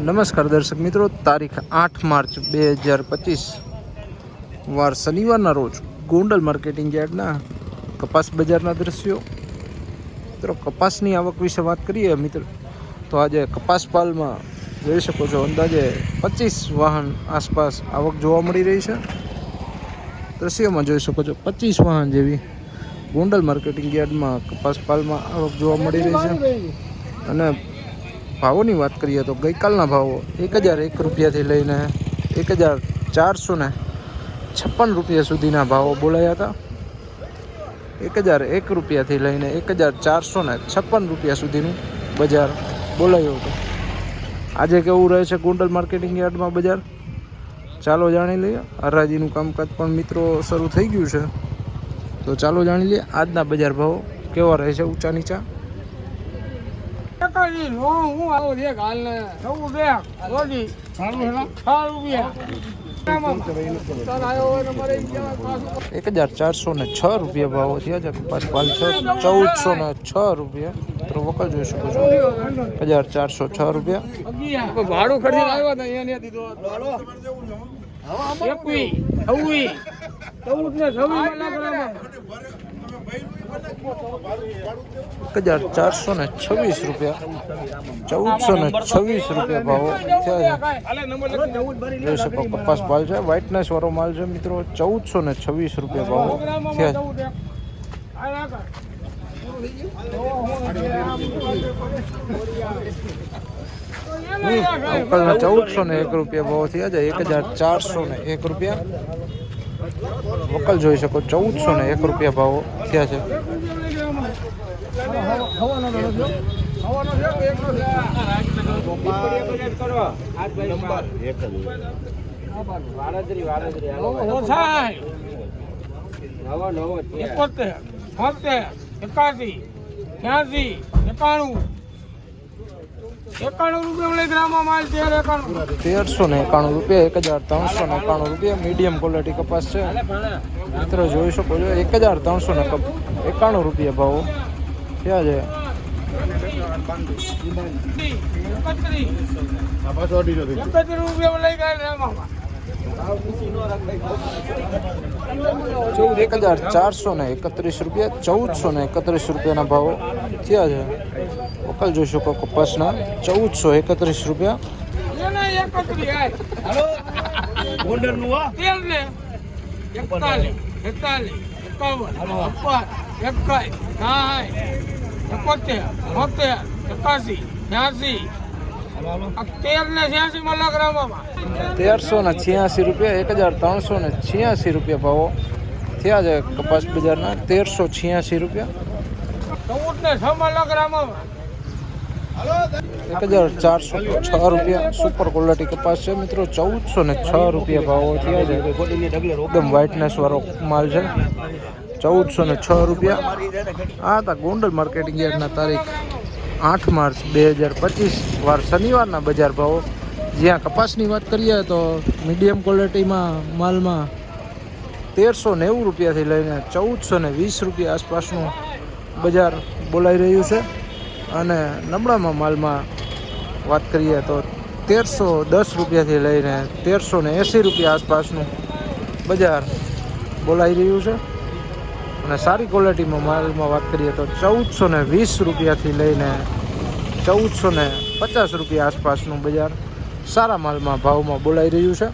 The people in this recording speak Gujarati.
નમસ્કાર દર્શક મિત્રો, તારીખ આઠ માર્ચ બે હજાર પચીસ, વાર શનિવારના રોજ ગોંડલ માર્કેટિંગ યાર્ડના કપાસ બજારના દ્રશ્યો. મિત્રો, કપાસની આવક વિશે વાત કરીએ મિત્રો, તો આજે કપાસ પાલમાં જોઈ શકો છો, અંદાજે પચીસ વાહન આસપાસ આવક જોવા મળી રહી છે. દ્રશ્યોમાં જોઈ શકો છો, પચીસ વાહન જેવી ગોંડલ માર્કેટિંગ યાર્ડમાં કપાસ પાલમાં આવક જોવા મળી રહી છે. અને ભાવોની વાત કરીએ તો ગઈકાલના ભાવો એક હજાર એક રૂપિયાથી લઈને એક હજાર ચારસો ને છપ્પન રૂપિયા સુધીના ભાવો બોલાયા હતા. એક હજાર એક રૂપિયાથી લઈને એક હજાર ચારસો ને છપ્પન રૂપિયા સુધીનું બજાર બોલાયું હતું. આજે કેવું રહે છે ગોંડલ માર્કેટિંગ યાર્ડમાં બજાર? ચાલો જાણી લઈએ. હરાજીનું કામકાજ પણ મિત્રો શરૂ થઈ ગયું છે. તો ચાલો જાણી લઈએ આજના બજાર ભાવો કેવા રહે છે ઊંચા નીચા? એકાદી નો હું આવો દેખ હાલ ને? નવું દેખ રોજી સારું ઈ કહેવાય પાછું. એક હજાર ચારસો ને છ રૂપિયા ભાવો થયા છે. કપાસ છ ચૌદસો ને છ રૂપિયા. તો વકલ જોઈ શકો છો. હજાર ચારસો છ રૂપિયા. ભાડું ખર્ચી આવ્યો હતા અહીંયા દીધો એકવી છવ્વી ચૌદ ને છવ્વીસ લાખ રામા એક હજાર ચારસો ને છવ્વીસ રૂપિયા. ચૌદસો ને છવ્વીસ રૂપિયા ભાવો. થયા છે? કપાસ માલ છે વ્હાઇટનેસ વાળો માલ છે, મિત્રો. ચૌદસો ને છવ્વીસ રૂપિયા ભાવો. થયા ચૌદસો ને એક રૂપિયા ભાવ થયા છે. એક હજાર ચારસો ને એક રૂપિયા. વકલ જોઈ શકો, ચૌદસો ને એક રૂપિયા ભાવો થયા છે. એકોતેર છોતેર એકાસી ત્યાસી એકાણું એકાણું રૂપિયા ગ્રામમાં માલ તેર એકાણું. તેરસો ને એકાણું રૂપિયા એક હજાર ત્રણસો ને એકાણું રૂપિયા. મીડિયમ ક્વોલિટી કપાસ છે. મિત્રો જોઈ શકો છો એક હજાર ત્રણસો ને એકાણું રૂપિયા ભાવ. થયા છે? ચૌદ એક હજાર ચારસો ને એકત્રીસ રૂપિયા ચૌદસો ને એકત્રીસ રૂપિયાના ભાવો. થયા છે? વકલ જોઈ શકો કપાસના ચૌદસો એકત્રીસ રૂપિયા. એને એકત્રીસ આય. તેર ને એકતાલીસ એકતાલીસ એકાવન છપ્પન એકાઈ સાઠ એકોતેર બોતેર એકાસી બ્યાસી. આ તેર ને છ્યાસી માં લાખ રામમાં. તેરસો ને છ્યાસી રૂપિયા એક હજાર ત્રણસો ને છ્યાસી રૂપિયા ભાવો થયા છે કપાસ બજારના. તેરસો છ્યાસી રૂપિયા. ચૌદ ને છ માં લાખ રામમાં. એક હજાર ચારસો છ રૂપિયા સુપર ક્વોલિટી કપાસ છે. મિત્રો, ચૌદસો ને છ રૂપિયા ભાવો થયા છે. એકદમ વ્હાઇટનેસ વાળો માલ છે. ચૌદસો ને છ રૂપિયા. આ હતા ગોંડલ માર્કેટિંગ યાર્ડના તારીખ આઠ માર્ચ બે હજાર પચીસ. વાર શનિવારના બજાર ભાવો. જ્યાં કપાસની વાત કરીએ તો મીડિયમ ક્વોલિટીમાં માલમાં તેરસો નેવું રૂપિયાથી લઈને ચૌદસો ને વીસ રૂપિયા આસપાસનું બજાર બોલાઈ રહ્યું છે. અને નબળામાં માલમાં વાત કરીએ તો તેરસો દસ રૂપિયાથી લઈને તેરસો ને એંસી રૂપિયા આસપાસનું બજાર બોલાઈ રહ્યું છે. અને સારી ક્વોલિટીમાં માલમાં વાત કરીએ તો ચૌદસો ને વીસ રૂપિયાથી લઈને ચૌદસો ને પચાસ રૂપિયા આસપાસનું બજાર સારા માલમાં ભાવમાં બોલાઈ રહ્યું છે.